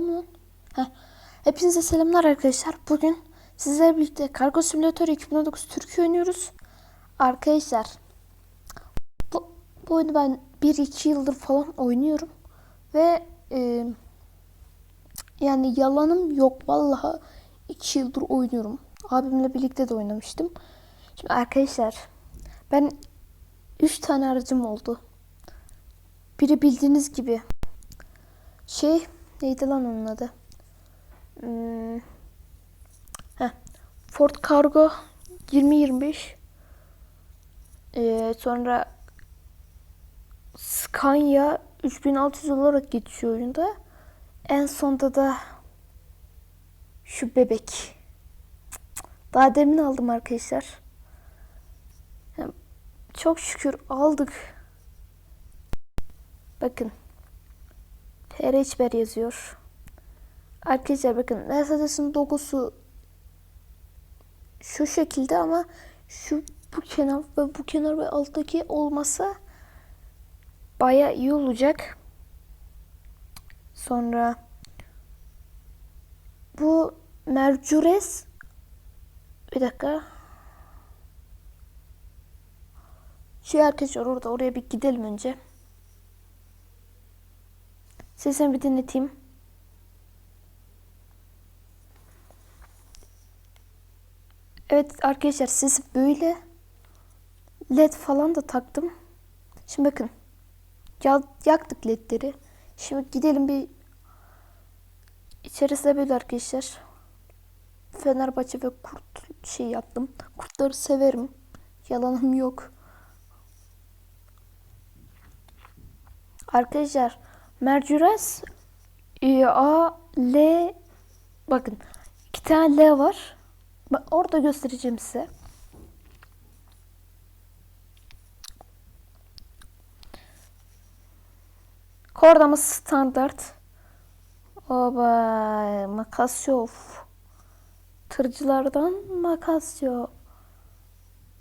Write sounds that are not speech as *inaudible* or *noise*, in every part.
Mu lan? Heh. Hepinize selamlar arkadaşlar. Bugün sizlerle birlikte Kargo Simülatör 2019 Türkiye oynuyoruz. Arkadaşlar bu, bu oyunu ben 1-2 yıldır falan oynuyorum. Ve e, yani yalanım yok. Vallahi 2 yıldır oynuyorum. Abimle birlikte de oynamıştım. Şimdi arkadaşlar ben 3 tane aracım oldu. Biri bildiğiniz gibi şey neydi lan onun adı? Hmm. Heh. Ford Cargo 2025 ee, sonra Scania 3600 olarak geçiyor oyunda. En sonda da şu bebek. Daha demin aldım arkadaşlar. Çok şükür aldık. Bakın. TR yazıyor. Arkadaşlar bakın Mercedes'in logosu şu şekilde ama şu bu kenar ve bu kenar ve alttaki olmasa baya iyi olacak. Sonra bu Mercures bir dakika şey arkadaşlar orada oraya bir gidelim önce. Sesini bir dinleteyim. Evet arkadaşlar sesi böyle. LED falan da taktım. Şimdi bakın. Ya, yaktık ledleri. Şimdi gidelim bir içerisinde böyle arkadaşlar. Fenerbahçe ve kurt şey yaptım. Kurtları severim. Yalanım yok. Arkadaşlar Mercures e, A L bakın iki tane L var. Bak orada göstereceğim size. Kordamız standart. Oba makas yok. Tırcılardan makas yok.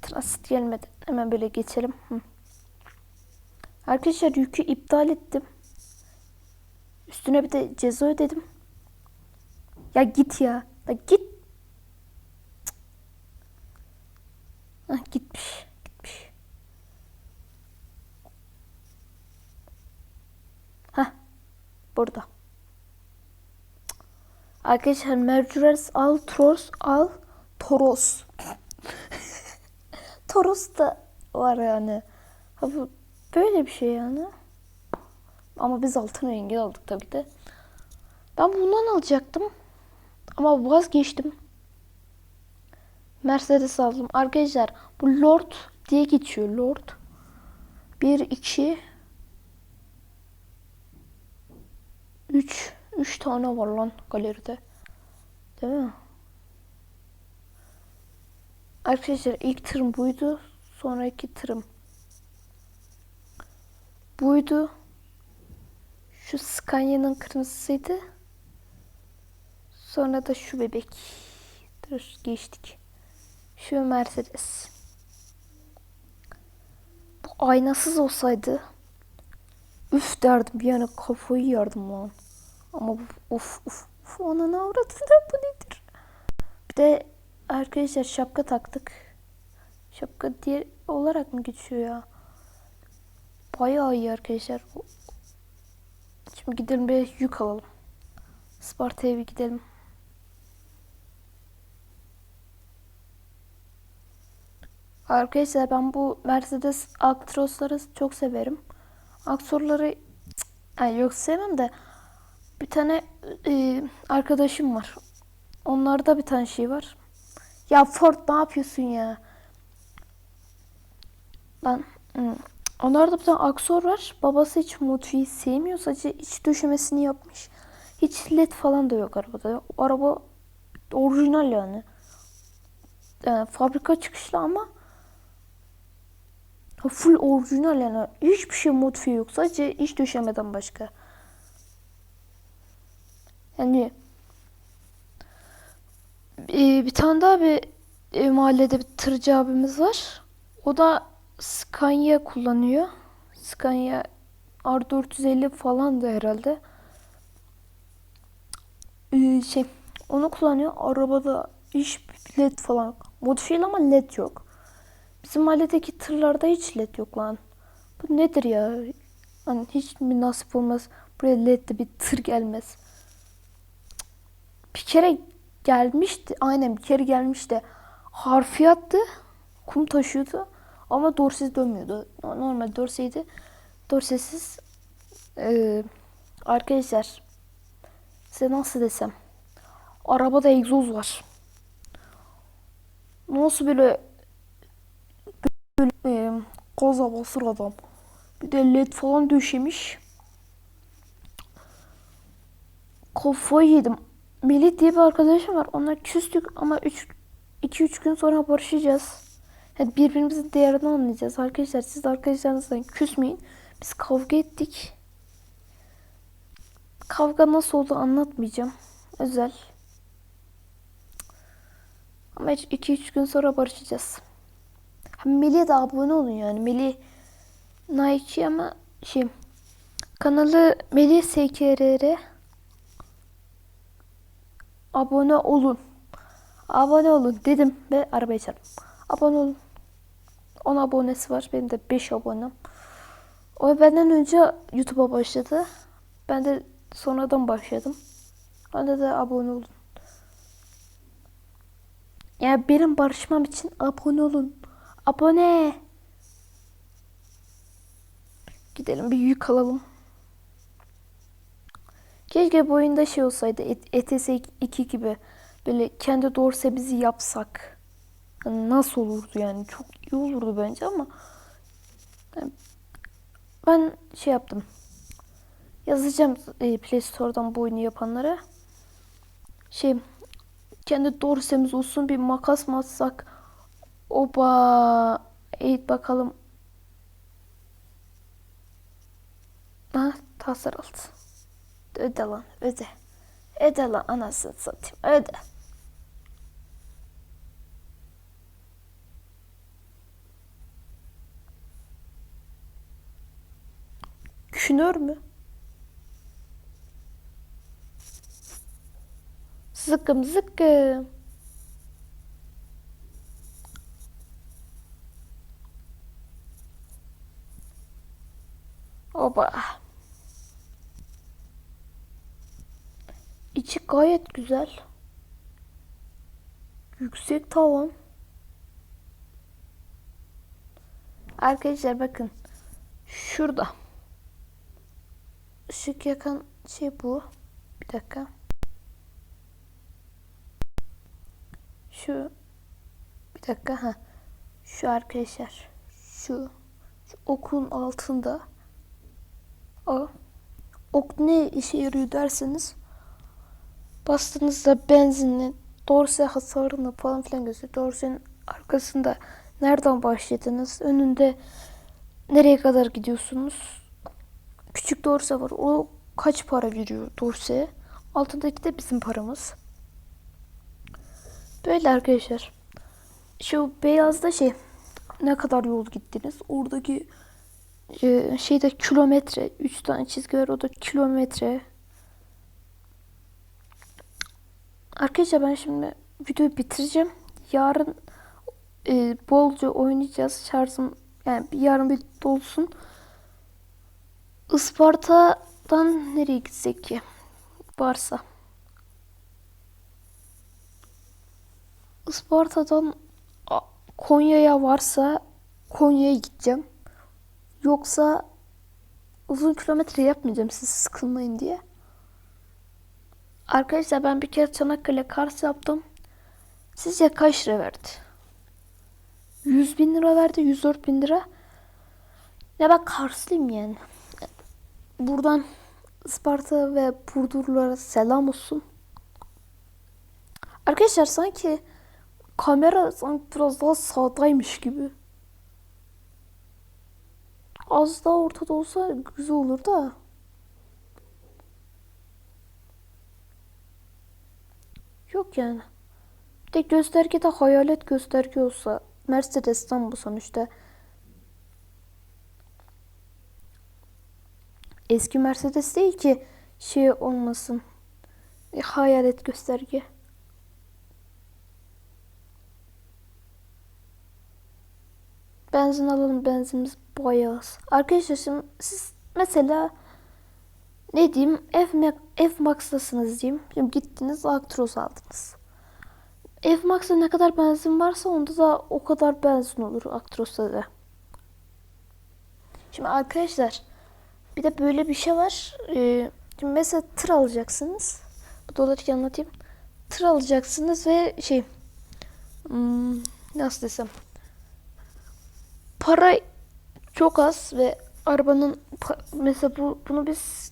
Transit gelmedi. Hemen böyle geçelim. Hı. Arkadaşlar yükü iptal ettim. Üstüne bir de ceza ödedim. Ya git ya. Ya git. Hah, gitmiş. Gitmiş. Hah. Burada. Arkadaşlar Mercures al, Toros al, Toros. *laughs* Toros da var yani. Ha, bu böyle bir şey yani. Ama biz altın rengi aldık tabii de. Ben bundan alacaktım. Ama vazgeçtim. Mercedes aldım. Arkadaşlar bu Lord diye geçiyor. Lord. 1, 2 3 3 tane var lan galeride. Değil mi? Arkadaşlar ilk tırım buydu. Sonraki tırım buydu. Şu Scania'nın kırmızısıydı. Sonra da şu bebek. Dur geçtik. Şu Mercedes. Bu aynasız olsaydı üf derdim bir yana kafayı yardım lan. Ama bu uf uf uf ona ne avradını bu nedir? Bir de arkadaşlar şapka taktık. Şapka diye olarak mı geçiyor ya? Bayağı iyi arkadaşlar. Şimdi gidelim bir yük alalım. Sparta'ya bir gidelim. Arkadaşlar ben bu Mercedes Actros'ları çok severim. Aktörleri yani yok sevmem de bir tane e, arkadaşım var. Onlarda bir tane şey var. Ya Ford ne yapıyorsun ya? Ben hmm. Onlarda bir tane aksor var. Babası hiç modifiyi sevmiyor. Sadece iç döşemesini yapmış. Hiç led falan da yok arabada. O araba orijinal yani. yani fabrika çıkışlı ama full orijinal yani. Hiçbir şey modifiye yok. Sadece iç döşemeden başka. Yani bir, bir tane daha bir e, mahallede bir tırcı abimiz var. O da Scania kullanıyor. Scania R450 falan da herhalde. e, şey onu kullanıyor. Arabada hiç led falan. Modifiyeli ama led yok. Bizim mahalledeki tırlarda hiç led yok lan. Bu nedir ya? Hani hiç mi nasip olmaz buraya ledli bir tır gelmez. Bir kere gelmişti. Aynen bir kere gelmişti. Harfiyattı. Kum taşıyordu. Ama dorsiz dönmüyordu. Normal dorseydi. Dorsesiz. Ee, arkadaşlar. Size nasıl desem. Arabada egzoz var. Nasıl böyle böyle e, gaza basır adam. Bir de led falan döşemiş. Kafayı yedim. Melih diye bir arkadaşım var. Onlar küstük ama 2-3 gün sonra barışacağız. Yani birbirimizin değerini anlayacağız. Arkadaşlar siz de arkadaşlarınızdan küsmeyin. Biz kavga ettik. Kavga nasıl oldu anlatmayacağım. Özel. Ama 2-3 gün sonra barışacağız. Melih'e de abone olun yani. Melih Nike ama şey kanalı Melih SKRR abone olun. Abone olun dedim ve arabaya çarptım. Abone olun. 10 abonesi var. Benim de 5 abonem. O benden önce YouTube'a başladı. Ben de sonradan başladım. Onda da abone olun. Yani benim barışmam için abone olun. Abone. Gidelim bir yük alalım. Keşke bu oyunda şey olsaydı. ETS 2 gibi. Böyle kendi dorse bizi yapsak. Nasıl olurdu yani? Çok iyi olurdu bence ama. Ben şey yaptım. Yazacağım e, Play Store'dan bu oyunu yapanlara. Şey kendi dorsemiz olsun bir makas mı atsak? Oba. Eğit bakalım. Ha tasarıldı. Öde lan öde. Öde lan anasını satayım öde. Düşünür mü? Zıkkım zıkkım. Oba. İçi gayet güzel. Yüksek tavan. Arkadaşlar bakın. Şurada. Işık yakan şey bu. Bir dakika. Şu bir dakika ha. Şu arkadaşlar. Şu, şu okun altında. O. Ok ne işe yarıyor derseniz bastığınızda benzinli dorse hasarını falan filan gösteriyor. Dorsenin arkasında nereden başladınız? Önünde nereye kadar gidiyorsunuz? Küçük dorse var. O kaç para veriyor dorse? Altındaki de bizim paramız. Böyle arkadaşlar. Şu beyazda şey ne kadar yol gittiniz? Oradaki e, şeyde kilometre. 3 tane çizgi var. O da kilometre. Arkadaşlar ben şimdi videoyu bitireceğim. Yarın e, bolca oynayacağız. Şarjım yani yarın bir dolsun. Isparta'dan nereye gitsek ki? Varsa. Isparta'dan Konya'ya varsa Konya'ya gideceğim. Yoksa uzun kilometre yapmayacağım siz sıkılmayın diye. Arkadaşlar ben bir kere Çanakkale Kars yaptım. Sizce kaç lira verdi? 100 bin lira verdi. 104 bin lira. Ya ben Karslıyım yani. Buradan Isparta ve Burdurlulara selam olsun. Arkadaşlar sanki kamera sanki biraz daha sağdaymış gibi. Az daha ortada olsa güzel olur da. Yok yani. Bir de göstergede hayalet gösterge olsa Mercedes'ten bu sonuçta. Eski Mercedes değil ki şey olmasın. Hayalet gösterge. Benzin alalım. Benzinimiz bayağı az. Arkadaşlar şimdi siz mesela ne diyeyim F, F Max'tasınız diyeyim. Şimdi gittiniz Actros aldınız. F Max'ta ne kadar benzin varsa onda da o kadar benzin olur Actros'ta da. Şimdi arkadaşlar bir de böyle bir şey var. Ee, şimdi mesela tır alacaksınız. Bu dolayı anlatayım. Tır alacaksınız ve şey hmm, nasıl desem para çok az ve arabanın mesela bu bunu biz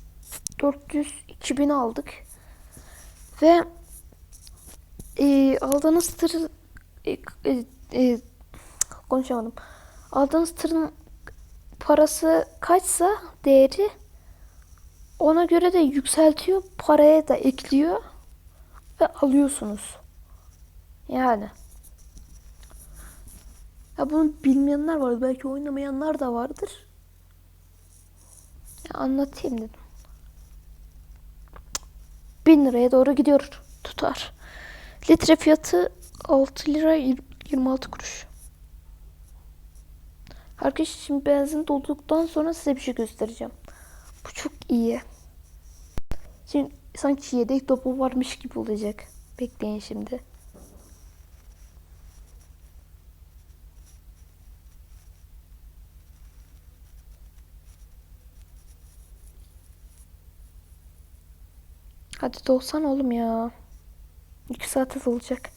400 2000 aldık ve e, aldığınız tır e, e, e, konuşamadım aldığınız tırın parası kaçsa değeri ona göre de yükseltiyor paraya da ekliyor ve alıyorsunuz yani ya bunu bilmeyenler var. Belki oynamayanlar da vardır. Ya anlatayım dedim. 1000 liraya doğru gidiyor. Tutar. Litre fiyatı 6 lira 26 kuruş. Arkadaşlar şimdi benzin dolduktan sonra size bir şey göstereceğim. Bu çok iyi. Şimdi sanki yedek topu varmış gibi olacak. Bekleyin şimdi. Hadi dolsan oğlum ya. 2 saate dolacak.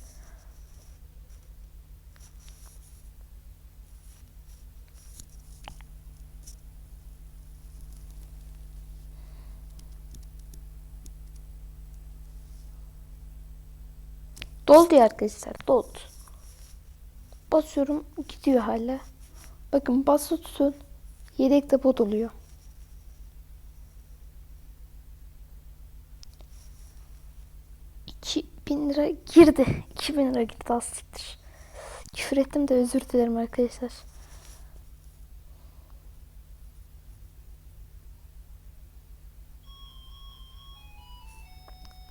Doldu ya arkadaşlar. Doldu. Basıyorum gidiyor hala. Bakın basılı tutun. Yedek depo doluyor. Bin lira girdi. 2000 lira gitti az. Küfür ettim de özür dilerim arkadaşlar.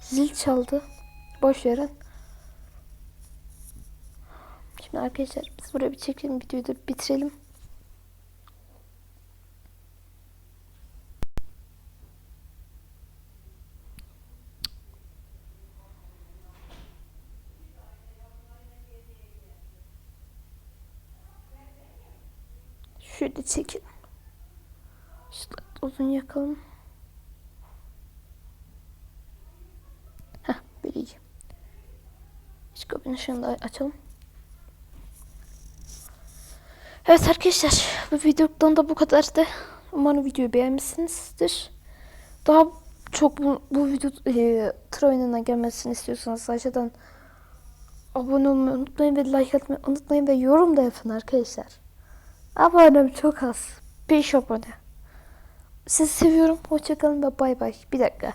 Zil çaldı. Boş verin. Şimdi arkadaşlar biz buraya bir çekelim videoyu da bitirelim. Şöyle çekelim. Şöyle uzun yakalım. Heh böyle iyi. Şu kapının ışığını da açalım. Evet arkadaşlar bu videodan da bu kadardı. Umarım videoyu beğenmişsinizdir. Daha çok bu, bu video e, tır oyununa gelmesini istiyorsanız aşağıdan abone olmayı unutmayın ve like atmayı unutmayın ve yorum da yapın arkadaşlar. Abonem çok az. 5 abone. Sizi seviyorum. Hoşçakalın ve bay bay. Bir dakika.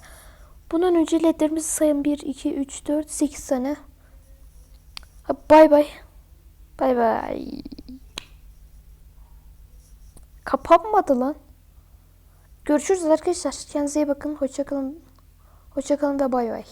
Bundan önce ledlerimizi sayın. 1, 2, 3, 4, 8 tane. Bay bay. Bay bay. Kapanmadı lan. Görüşürüz arkadaşlar. Kendinize iyi bakın. Hoşçakalın. Hoşçakalın ve bay bay.